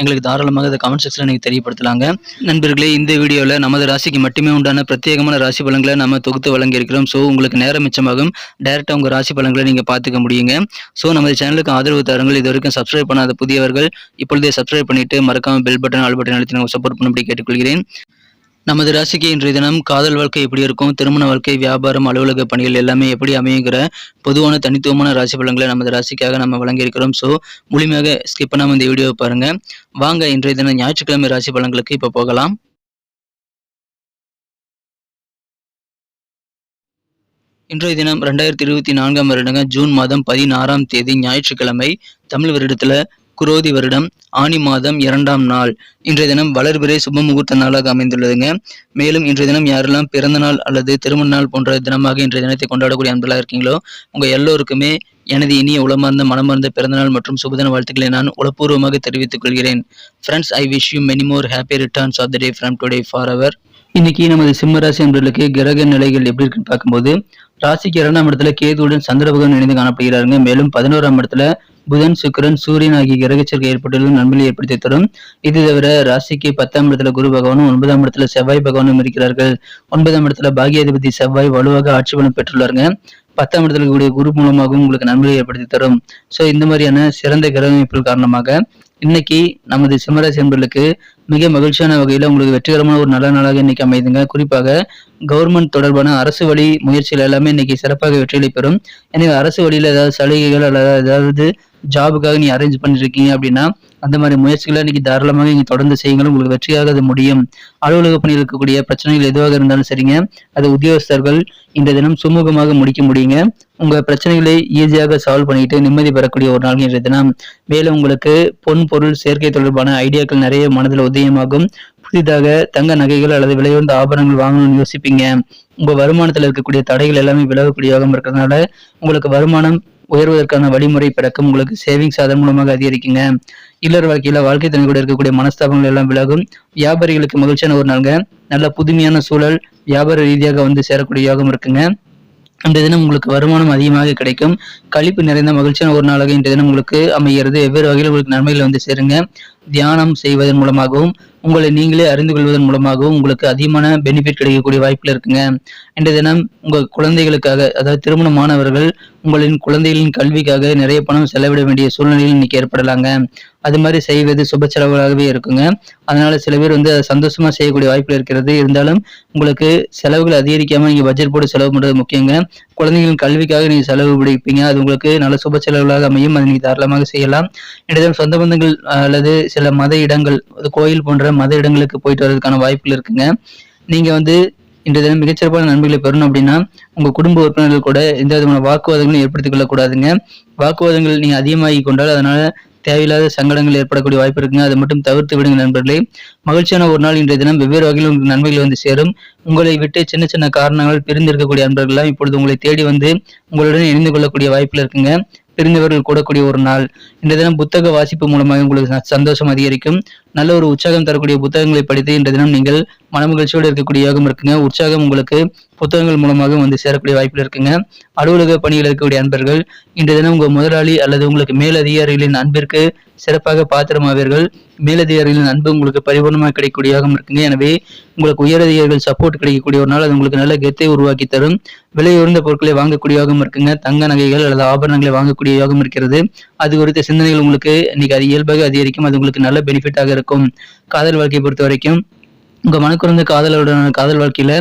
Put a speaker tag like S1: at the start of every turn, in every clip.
S1: எங்களுக்கு தாராளமாக அதை கமெண்ட் செக்ஷனில் நீங்கள் தெரியப்படுத்தலாங்க. நண்பர்களே இந்த வீடியோவில் நமது ராசிக்கு மட்டுமே உண்டான பிரத்யேகமான ராசி பலன்களை நம்ம தொகுத்து வழங்கியிருக்கிறோம். ஸோ உங்களுக்கு நேரம் மிச்சமாகும். டைரெக்டாக உங்கள் ராசி பலன்களை நீங்கள் பார்த்துக்க முடியுங்க. ஸோ நமது சேனலுக்கு ஆதரவு தாருங்கள். இது வரைக்கும் சப்ஸ்கிரைப் பண்ணாத புதியவர்கள் இப்பொழுதே சப்ஸ்கிரைப் பண்ணிட்டு மறக்காமல் பெல் பட்டன் ஆல் பட்டன் அழுத்தி நாங்கள் சப்போர்ட் பண்ணும்படி கேட்டுக்கொள்கிறேன். நமது ராசிக்கு இன்றைய தினம் காதல் வாழ்க்கை எப்படி இருக்கும்? திருமண வாழ்க்கை வியாபாரம் அலுவலக பணிகள் எல்லாமே எப்படி அமையுங்கிற பொதுவான தனித்துவமான ராசி பலன்களை நமது ராசிக்காக நம்ம வழங்கியிருக்கிறோம். ஸோ முழுமையாக ஸ்கிப் பண்ணாமல் இந்த வீடியோவை பாருங்க. வாங்க இன்றைய தினம் ஞாயிற்றுக்கிழமை ராசி பலன்களுக்கு இப்போ போகலாம். இன்றைய தினம் ரெண்டாயிரத்தி இருபத்தி நான்காம் வருடங்க ஜூன் மாதம் பதினாறாம் தேதி ஞாயிற்றுக்கிழமை தமிழ் வருடத்துல குரோதி வருடம் ஆனி மாதம் இரண்டாம் நாள். இன்றைய தினம் வளர்பிறை சுப முகூர்த்த நாளாக அமைந்துள்ளதுங்க. மேலும் இன்றைய தினம் யாரெல்லாம் பிறந்த நாள் அல்லது திருமண நாள் போன்ற தினமாக இன்றைய தினத்தை கொண்டாடக்கூடிய அன்பலாக இருக்கீங்களோ உங்க எல்லோருக்குமே எனது இனிய உளமார்ந்த மனமார்ந்த பிறந்தநாள் மற்றும் சுபதின வாழ்த்துக்களை நான் உளப்பூர்வமாக தெரிவித்துக் கொள்கிறேன். Friends I wish you many more happy returns of the day from today for our இன்னைக்கு நமது சிம்மராசி ராசி கிரக நிலைகள் எப்படி இருக்குன்னு பார்க்கும்போது ராசிக்கு இரண்டாம் இடத்துல கேதுவுடன் சந்திர பகவான் இணைந்து காணப்படுகிறாருங்க. மேலும் பதினோராம் இடத்துல புதன் சுக்கிரன் சூரியன் ஆகிய கிரக சேர்க்கை ஏற்பட்டுள்ள நன்மையை ஏற்படுத்தி தரும். இது தவிர ராசிக்கு பத்தாம் இடத்துல குரு பகவானும் ஒன்பதாம் இடத்துல செவ்வாய் பகவானும் இருக்கிறார்கள். ஒன்பதாம் இடத்துல பாகியாதிபதி செவ்வாய் வலுவாக ஆட்சி பலம் பெற்றுள்ளாருங்க. பத்தாம் இடத்துல கூடிய குரு மூலமாகவும் உங்களுக்கு நன்மையை ஏற்படுத்தி தரும். ஸோ இந்த மாதிரியான சிறந்த கிரக அமைப்புகள் காரணமாக இன்னைக்கு நமது சிம்மராசி என்பர்களுக்கு மிக மகிழ்ச்சியான வகையில் உங்களுக்கு வெற்றிகரமான ஒரு நல்ல நாளாக இன்னைக்கு அமைதுங்க. குறிப்பாக கவர்மெண்ட் தொடர்பான அரசு வழி முயற்சிகள் எல்லாமே இன்னைக்கு சிறப்பாக வெற்றிகளை பெறும். எனவே அரசு வழியில் ஏதாவது சலுகைகள் அல்லது ஏதாவது ஜாபுக்காக நீ அரேஞ்ச் பண்ணிருக்கீங்க அப்படின்னா அந்த மாதிரி முயற்சிகளை இன்னைக்கு தாராளமாக நீங்கள் தொடர்ந்து செய்யுங்கள். உங்களுக்கு வெற்றியாக அது முடியும். அலுவலக பணியில் இருக்கக்கூடிய பிரச்சனைகள் எதுவாக இருந்தாலும் சரிங்க. அது உத்தியோகஸ்தர்கள் இந்த தினம் சுமூகமாக முடிக்க முடியுங்க. உங்க பிரச்சனைகளை ஈஸியாக சால்வ் பண்ணிட்டு நிம்மதி பெறக்கூடிய ஒரு நாள் இன்றைய தினம். மேலும் உங்களுக்கு பொன் பொருள் சேர்க்கை தொடர்பான ஐடியாக்கள் நிறைய மனதில் உதயமாகும். புதிதாக தங்க நகைகள் அல்லது விலையுயர்ந்த ஆபரணங்கள் வாங்கணும்னு யோசிப்பீங்க. உங்க வருமானத்தில் இருக்கக்கூடிய தடைகள் எல்லாமே விலகக்கூடிய இருக்கிறதுனால உங்களுக்கு வருமானம் உயர்வதற்கான வழிமுறை பிறக்கும். உங்களுக்கு சேவிங்ஸ் அதன் மூலமாக அதிகரிக்குங்க. இல்லற வாழ்க்கையில வாழ்க்கை துணை கூட இருக்கக்கூடிய மனஸ்தாபங்கள் எல்லாம் விலகும். வியாபாரிகளுக்கு மகிழ்ச்சியான ஒரு நாளுங்க. நல்ல புதுமையான சூழல் வியாபார ரீதியாக வந்து சேரக்கூடிய யோகம் இருக்குங்க. இந்த தினம் உங்களுக்கு வருமானம் அதிகமாக கிடைக்கும். கழிப்பு நிறைந்த மகிழ்ச்சியான ஒரு நாளாக இந்த தினம் உங்களுக்கு அமைகிறது. வெவ்வேறு வகையில் உங்களுக்கு நன்மைகள் வந்து சேருங்க. தியானம் செய்வதன் மூலமாகவும் உங்களை நீங்களே அறிந்து கொள்வதன் மூலமாகவும் உங்களுக்கு அதிகமான பெனிஃபிட் கிடைக்கக்கூடிய வாய்ப்பில் இருக்குங்க. இன்றைய தினம் உங்கள் குழந்தைகளுக்காக அதாவது திருமணமானவர்கள் உங்களின் குழந்தைகளின் கல்விக்காக நிறைய பணம் செலவிட வேண்டிய சூழ்நிலையில் இன்னைக்கு ஏற்படலாங்க. அது மாதிரி செய்வது சுப செலவுகளாகவே இருக்குங்க. அதனால சில பேர் வந்து சந்தோஷமா செய்யக்கூடிய வாய்ப்புகள் இருக்கிறது. இருந்தாலும் உங்களுக்கு செலவுகள் அதிகரிக்காம நீங்க பட்ஜெட் போட்டு செலவு பண்றது முக்கியங்க. குழந்தைகளின் கல்விக்காக நீங்க செலவு பிடிப்பீங்க. அது உங்களுக்கு நல்ல சுப செலவுகளாக அமையும். அதை நீங்க தாராளமாக செய்யலாம். இடையில சொந்த பந்தங்கள் அல்லது சில மத இடங்கள் கோயில் போன்ற மத இடங்களுக்கு போயிட்டு வர்றதுக்கான வாய்ப்புகள் இருக்குங்க. நீங்க வந்து இன்றைய தினம் மிகச்சிறப்பான நன்மைகளை பெறணும் அப்படின்னா உங்க குடும்ப உறுப்பினர்கள் கூட எந்த விதமான வாக்குவாதங்களும் ஏற்படுத்திக் கொள்ளக்கூடாதுங்க. வாக்குவாதங்கள் நீங்க அதிகமாகி கொண்டால் அதனால தேவையில்லாத சங்கடங்கள் ஏற்படக்கூடிய வாய்ப்பு இருக்குங்க. அதை மட்டும் தவிர்த்து விடுங்க நண்பர்களே. மகிழ்ச்சியான ஒரு நாள் இன்றைய தினம் வெவ்வேறு வகையில் உங்களுக்கு நன்மைகள் வந்து சேரும். உங்களை விட்டு சின்ன சின்ன காரணங்கள் பிரிந்திருக்கக்கூடிய நண்பர்கள்லாம் இப்பொழுது உங்களை தேடி வந்து உங்களுடன் இணைந்து கொள்ளக்கூடிய வாய்ப்பில் இருக்குங்க. பிரிந்தவர்கள் கூடக்கூடிய ஒரு நாள். இன்றைய தினம் புத்தக வாசிப்பு மூலமாக உங்களுக்கு சந்தோஷம் அதிகரிக்கும். நல்ல ஒரு உற்சாகம் தரக்கூடிய புத்தகங்களை படித்து இன்றைய தினம் நீங்கள் மனமகிழ்ச்சியோடு இருக்கக்கூடிய யோகம் இருக்குங்க. உற்சாகம் உங்களுக்கு புத்தகங்கள் மூலமாக வந்து சேரக்கூடிய வாய்ப்பில் இருக்குங்க. அலுவலக பணியில் இருக்கக்கூடிய அன்பர்கள் இன்றைய தினம் உங்கள் முதலாளி அல்லது உங்களுக்கு மேலதிகாரிகளின் அன்பிற்கு சிறப்பாக பாத்திரமாவீர்கள். மேலதிகாரிகளின் அன்பு உங்களுக்கு பரிபூர்ணமாக கிடைக்கக்கூடிய யோகம் இருக்குங்க. எனவே உங்களுக்கு உயரதிகாரிகள் சப்போர்ட் கிடைக்கக்கூடிய ஒரு நாள் அது உங்களுக்கு நல்ல கெத்தை உருவாக்கி தரும். விலை உயர்ந்த பொருட்களை வாங்கக்கூடிய யோகம் இருக்குங்க. தங்க நகைகள் அல்லது ஆபரணங்களை வாங்கக்கூடிய யோகம் இருக்கிறது. அது குறித்த சிந்தனைகள் உங்களுக்கு இன்னைக்கு அது இயல்பாக அதிகரிக்கும். அது உங்களுக்கு நல்ல பெனிஃபிட்டாக இருக்கும். காதல் வாழ்க்கையை பொறுத்த வரைக்கும் உங்க மனக்குறந்த காதலருடனான காதல் வாழ்க்கையில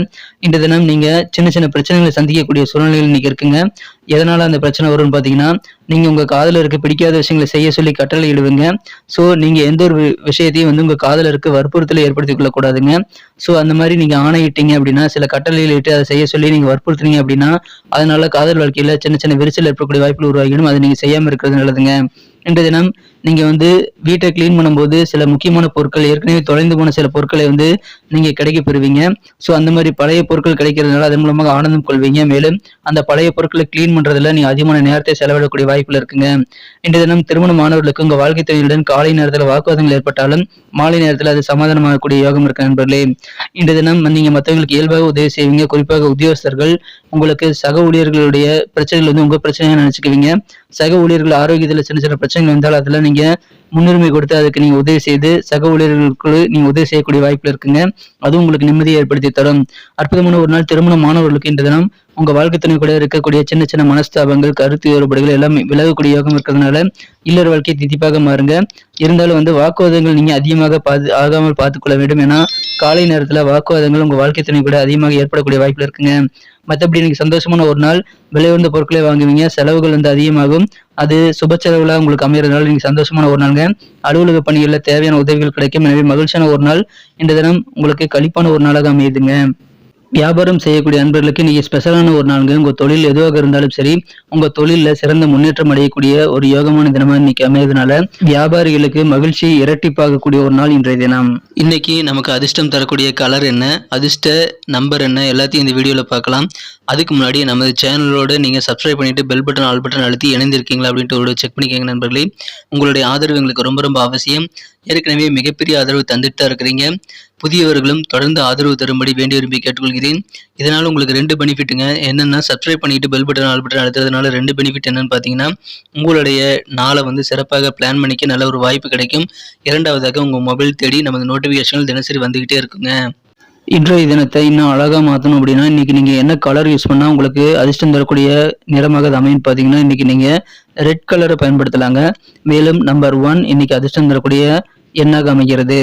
S1: இன்று தினம் நீங்க சின்ன சின்ன பிரச்சனைகளை சந்திக்கக்கூடிய சூழ்நிலைகள் இன்னைக்கு இருக்குங்க. எதனால அந்த பிரச்சனை வரும்னு பாத்தீங்கன்னா நீங்க உங்க காதலருக்கு பிடிக்காத விஷயங்களை செய்ய சொல்லி கட்டளை இடுவீங்க. ஸோ நீங்க எந்த ஒரு விஷயத்தையும் வந்து உங்க காதலருக்கு வற்புறுத்தலை ஏற்படுத்திக் கொள்ளக்கூடாதுங்க. ஸோ அந்த மாதிரி நீங்க ஆணையிட்டீங்க அப்படின்னா சில கட்டளைகள் இட்டு அதை செய்ய சொல்லி நீங்க வற்புறுத்துனீங்க அப்படின்னா அதனால காதல் வாழ்க்கையில சின்ன சின்ன விரிசல் ஏற்படக்கூடிய வாய்ப்புகள் உருவாகிடும். அதை நீங்க செய்யாம இருக்கிறது நல்லதுங்க. இன்றைய தினம் நீங்கள் வந்து வீட்டை க்ளீன் பண்ணும்போது சில முக்கியமான பொருட்கள் ஏற்கனவே தொலைந்து போன சில பொருட்களை வந்து நீங்கள் கிடைக்க பெறுவீங்க. ஸோ அந்த மாதிரி பழைய பொருட்கள் கிடைக்கிறதுனால அதன் மூலமாக ஆனந்தம் கொள்வீங்க. மேலும் அந்த பழைய பொருட்களை க்ளீன் பண்ணுறதுல நீங்க அதிகமான நேரத்தை செலவிடக்கூடிய வாய்ப்புகள் இருக்குங்க. இன்றைய தினம் திருமண மாணவர்களுக்கு உங்கள் வாழ்க்கை துணையுடன் காலை நேரத்தில் வாக்குவாதங்கள் ஏற்பட்டாலும் மாலை நேரத்தில் அது சமாதானமாகக்கூடிய யோகம் இருக்கு நண்பர்களே. இன்றைய தினம் நீங்கள் மற்றவங்களுக்கு இயல்பாக உதவி செய்வீங்க. குறிப்பாக உத்தியோகஸ்தர்கள் உங்களுக்கு சக ஊழியர்களுடைய பிரச்சனைகள் வந்து உங்கள் பிரச்சனையாக நினச்சிக்குவீங்க. சக ஊழியர்கள் ஆரோக்கியத்தில் சின்ன சின்ன பிரச்சனைகள் வந்தால் அதில் நீங்கள் முன்னுரிமை கொடுத்து அதுக்கு நீங்கள் உதவி செய்து சக ஊழியர்களுக்கு நீங்கள் உதவி செய்யக்கூடிய வாய்ப்பில் இருக்குங்க. அதுவும் உங்களுக்கு நிம்மதியை ஏற்படுத்தி தரும். அற்புதமான ஒரு நாள் திருமண மாணவர்களுக்கு இந்த தினம். உங்க வாழ்க்கை துணை கூட இருக்கக்கூடிய சின்ன சின்ன மனஸ்தாபங்கள் கருத்து வேறுபாடுகள் எல்லாம் விலகக்கூடிய யோகம் இருக்கிறதுனால இல்லற வாழ்க்கையை திதிப்பாக மாறுங்க. இருந்தாலும் வந்து வாக்குவாதங்கள் நீங்க அதிகமாக பாது ஆகாமல் பார்த்துக்கொள்ள வேண்டும். ஏன்னா காலை நேரத்துல வாக்குவாதங்கள் உங்க வாழ்க்கை துணை கூட அதிகமாக ஏற்படக்கூடிய வாய்ப்புகள் இருக்குங்க. மற்றபடி இன்னைக்கு சந்தோஷமான ஒரு நாள். விலை உயர்ந்த பொருட்களை வாங்குவீங்க. செலவுகள் வந்து அதிகமாகும். அது சுப செலவுல உங்களுக்கு அமையறதுனால நீங்க சந்தோஷமான ஒரு நாளுங்க. அலுவலக பணிகளில் தேவையான உதவிகள் கிடைக்கும். எனவே மகிழ்ச்சியான ஒரு நாள். இந்த தினம் உங்களுக்கு கழிப்பான ஒரு நாளாக அமையுதுங்க. வியாபாரம் செய்யக்கூடிய அன்பர்களுக்கு இன்னைக்கு ஸ்பெஷலான ஒரு நாளுங்க. உங்க தொழில் எதுவாக இருந்தாலும் சரி உங்க தொழில்ல சிறந்த முன்னேற்றம் அடையக்கூடிய ஒரு யோகமான தினமா இன்னைக்கு அமையதுனால வியாபாரிகளுக்கு மகிழ்ச்சி இரட்டிப்பாகக்கூடிய ஒரு நாள் இன்றைய தினம். இன்னைக்கு நமக்கு அதிர்ஷ்டம் தரக்கூடிய கலர் என்ன அதிர்ஷ்ட நம்பர் என்ன எல்லாத்தையும் இந்த வீடியோல பார்க்கலாம். அதுக்கு முன்னாடி நமது சேனலோட நீங்க சப்ஸ்கிரைப் பண்ணிட்டு பெல் பட்டன் ஆல் பட்டன் அழுத்தி இணைந்திருக்கீங்களா அப்படின்ட்டு ஒரு செக் பண்ணிக்கோங்க நண்பர்களே. உங்களுடைய ஆதரவு எங்களுக்கு ரொம்ப ரொம்ப அவசியம். ஏற்கனவே மிகப்பெரிய ஆதரவு தந்துட்டு தான் இருக்கிறீங்க. புதியவர்களும் தொடர்ந்து ஆதரவு தரும்படி வேண்டி விரும்பி கேட்டுக்கொள்கிறேன். இதனால் உங்களுக்கு ரெண்டு பெனிஃபிட்டுங்க. என்னென்னா சப்ஸ்கிரைப் பண்ணிட்டு பெல் பட்டன் ஆல் பட்டன் அழுத்துறதுனால ரெண்டு பெனிஃபிட் என்னன்னு பார்த்தீங்கன்னா உங்களுடைய நாளை வந்து சிறப்பாக பிளான் பண்ணிக்க நல்ல ஒரு வாய்ப்பு கிடைக்கும். இரண்டாவதாக உங்கள் மொபைல் தேடி நமது நோட்டிஃபிகேஷன்கள் தினசரி வந்துக்கிட்டே இருக்குங்க. இன்றைய தினத்தை இன்னும் அழகாக மாற்றணும் அப்படின்னா இன்றைக்கி நீங்கள் என்ன கலர் யூஸ் பண்ணால் உங்களுக்கு அதிர்ஷ்டம் தரக்கூடிய நிறமாக அது அமைன்னு பார்த்தீங்கன்னா இன்னைக்கு நீங்கள் ரெட் கலரை பயன்படுத்தலாங்க. மேலும் நம்பர் ஒன் இன்னைக்கு அதிர்ஷ்டம் தரக்கூடிய எண்ணாக அமைகிறது.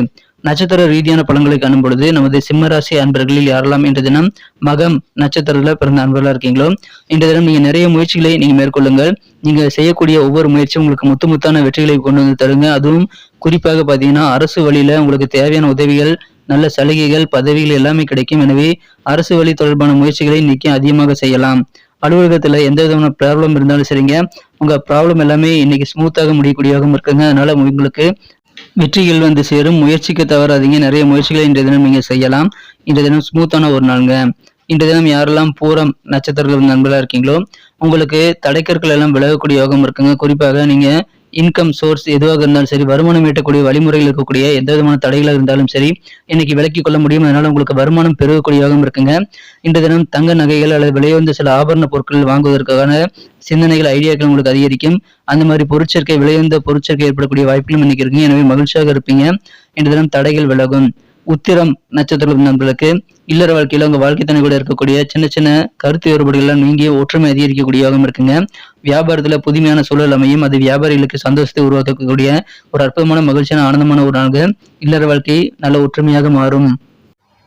S1: நட்சத்திர ரீதியான பலன்களை காணும் பொழுது நமது சிம்மராசி அன்பர்களில் யாரெல்லாம் இன்று தினம் மகம் நட்சத்திரத்தில் பிறந்த அன்பர்களாக இருக்கீங்களோ இன்று தினம் நீங்கள் நிறைய முயற்சிகளை நீங்கள் மேற்கொள்ளுங்கள். நீங்கள் செய்யக்கூடிய ஒவ்வொரு முயற்சியும் உங்களுக்கு முத்து முத்தான வெற்றிகளை கொண்டு வந்து தருங்க. அதுவும் குறிப்பாக பார்த்தீங்கன்னா அரசு வழியில் உங்களுக்கு தேவையான உதவிகள் நல்ல சலுகைகள் பதவிகள் எல்லாமே கிடைக்கும். எனவே அரசு வழி தொடர்பான முயற்சிகளை இன்னைக்கு அதிகமாக செய்யலாம். அலுவலகத்துல எந்த விதமான ப்ராப்ளம் இருந்தாலும் சரிங்க. உங்க ப்ராப்ளம் எல்லாமே இன்னைக்கு ஸ்மூத்தாக முடியக்கூடியவாகவும் இருக்குங்க. அதனால உங்களுக்கு வெற்றிகள் வந்து சேரும். முயற்சிக்க தவறாதீங்க. நிறைய முயற்சிகளை இன்றைய தினம் நீங்க செய்யலாம். இன்றைய தினம் ஸ்மூத்தான ஒரு நாளுங்க. இன்றைய தினம் யாரெல்லாம் பூரம் நட்சத்திரங்கள் நண்பர்களா இருக்கீங்களோ உங்களுக்கு தடைக்கற்கள் எல்லாம் விலகக்கூடிய யோகம் இருக்குங்க. குறிப்பாக நீங்க இன்கம் சோர்ஸ் எதுவாக இருந்தாலும் சரி வருமானம் ஈட்டக்கூடிய வழிமுறையில் இருக்கக்கூடிய எந்த விதமான தடைகளாக இருந்தாலும் சரி இன்னைக்கு விலக்கிக் கொள்ள முடியும். அதனால உங்களுக்கு வருமானம் பெருகக்கூடியவாகவும் இருக்குங்க. இன்று தினம் தங்க நகைகள் அல்லது விலையுந்த சில ஆபரண பொருட்கள் வாங்குவதற்கான சிந்தனைகள் ஐடியாக்கள் உங்களுக்கு அதிகரிக்கும். அந்த மாதிரி பொருட்சேர்க்கை விலையுந்த பொருட்சேர்க்கை ஏற்படக்கூடிய வாய்ப்புகளும் இன்னைக்கு இருக்குங்க. எனவே மகிழ்ச்சியாக இருப்பீங்க. இன்று தினம் தடைகள் விலகும். உத்திரம் நட்சத்திர நண்பர்களுக்கு இல்லற வாழ்க்கையில் உங்கள் வாழ்க்கை தனி கூட இருக்கக்கூடிய சின்ன சின்ன கருத்து வேறுபாடுகள்லாம் நீங்கி ஒற்றுமை அதிகரிக்கக்கூடிய யோகம் இருக்குங்க. வியாபாரத்துல புதுமையான சூழல் அமையும். அது வியாபாரிகளுக்கு சந்தோஷத்தை உருவாக்கக்கூடிய ஒரு அற்புதமான மகிழ்ச்சியான ஆனந்தமான ஒரு நாள் இல்லற வாழ்க்கை நல்ல ஒற்றுமையாக மாறும்.